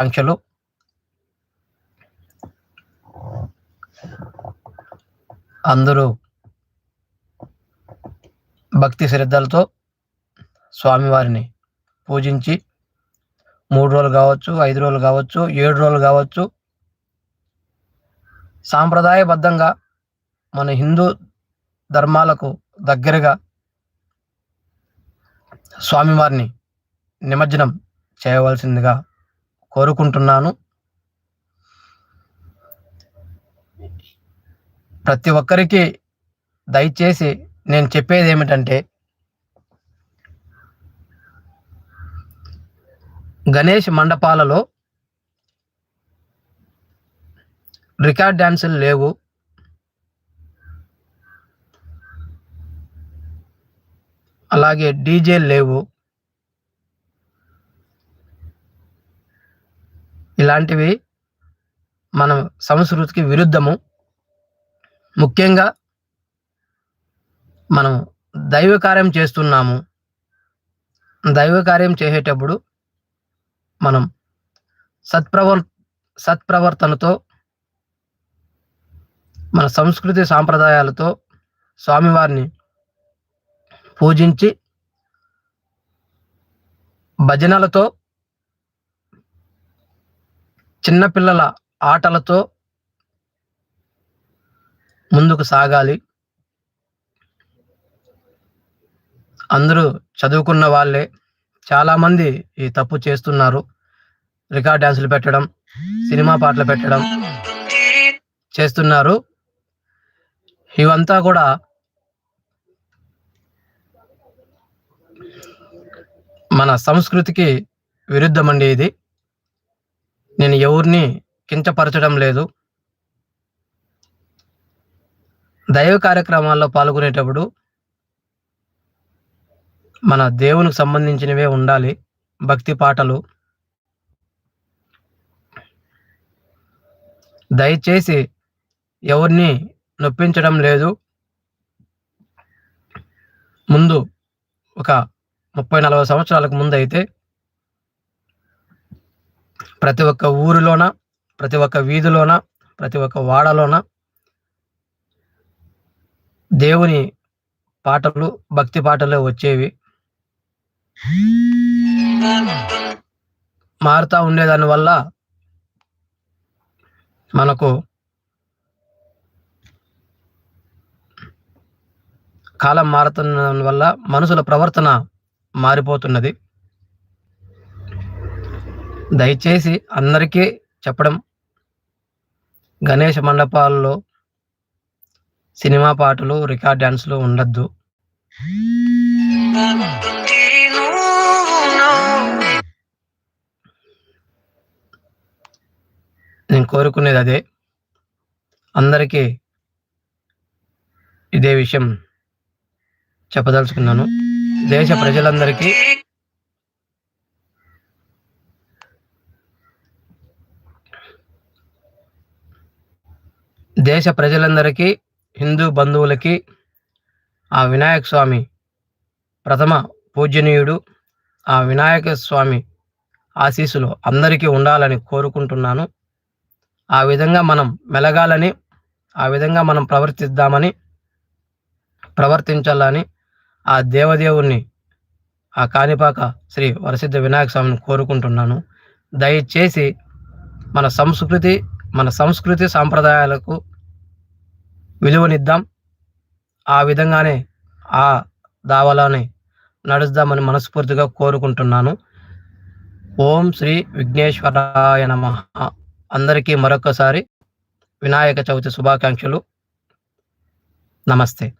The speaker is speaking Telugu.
ఆకాంక్షలు అందరూ భక్తి శ్రద్ధలతో స్వామివారిని పూజించి మూడు రోజులు కావచ్చు ఐదు రోజులు కావచ్చు ఏడు రోజులు కావచ్చు సాంప్రదాయబద్ధంగా మన హిందూ ధర్మాలకు దగ్గరగా స్వామివారిని నిమజ్జనం చేయవలసిందిగా కోరుకుంటున్నాను. ప్రతి ఒక్కరికి దయచేసి నేను చెప్పేది ఏమిటంటే గణేష్ మండపాలలో రికార్డ్ డ్యాన్సులు లేవు. అలాగే డీజే లేవు. ఇలాంటివి మన సంస్కృతికి విరుద్ధము. ముఖ్యంగా మనం దైవ కార్యం చేస్తున్నాము. దైవ కార్యం చేసేటప్పుడు మనం సత్ప్రవర్ సత్ప్రవర్తనతో మన సంస్కృతి సాంప్రదాయాలతో స్వామివారిని పూజించి భజనలతో చిన్నపిల్లల ఆటలతో ముందుకు సాగాలి. అందరూ చదువుకున్న వాళ్ళే. చాలామంది ఈ తప్పు చేస్తున్నారు. రికార్డ్ డ్యాన్సులు పెట్టడం సినిమా పాటలు పెట్టడం చేస్తున్నారు. ఇవంతా కూడా మన సంస్కృతికి విరుద్ధమండి ఇది. నేను ఎవరిని కించపరచడం లేదు. దైవ కార్యక్రమాల్లో పాల్గొనేటప్పుడు మన దేవునికి సంబంధించినవే ఉండాలి. భక్తి పాటలు. దయచేసి ఎవరిని నొప్పించడం లేదు. ముందు ఒక ముప్పై నలభై సంవత్సరాలకు ముందు అయితే ప్రతి ఒక్క ఊరిలోన ప్రతి ఒక్క వీధిలోన ప్రతి ఒక్క వాడలోన? దేవుని పాటలు భక్తి పాటలు వచ్చేవి. మారుతా ఉండేదాని వల్ల మనకు కాలం మారుతున్న వల్ల మనుషుల ప్రవర్తన మారిపోతున్నది. దయచేసి అందరికీ చెప్పడం. గణేష మండపాల్లో సినిమా పాటలు రికార్డ్ డ్యాన్స్లు ఉండద్దు. నేను కోరుకునేది అదే. అందరికీ ఇదే విషయం చెప్పదలుచుకున్నాను. దేశ ప్రజలందరికీ దేశ ప్రజలందరికీ హిందూ బంధువులకి ఆ వినాయక స్వామి ప్రథమ పూజనీయుడు ఆ వినాయక స్వామి ఆశీస్సులు అందరికీ ఉండాలని కోరుకుంటున్నాను. ఆ విధంగా మనం మెలగాలని ఆ విధంగా మనం ప్రవర్తిద్దామని ప్రవర్తించాలని ఆ దేవదేవుణ్ణి ఆ కాణిపాక శ్రీ వరసిద్ధ వినాయక స్వామిని కోరుకుంటున్నాను. దయచేసి మన సంస్కృతి మన సంస్కృతి సాంప్రదాయాలకు విలువనిద్దాం. ఆ విధంగానే ఆ దావలోనే నడుద్దామని మనస్ఫూర్తిగా కోరుకుంటున్నాను. ఓం శ్రీ విఘ్నేశ్వరాయ నమ. అందరికీ మరొకసారి వినాయక చవితి శుభాకాంక్షలు. నమస్తే.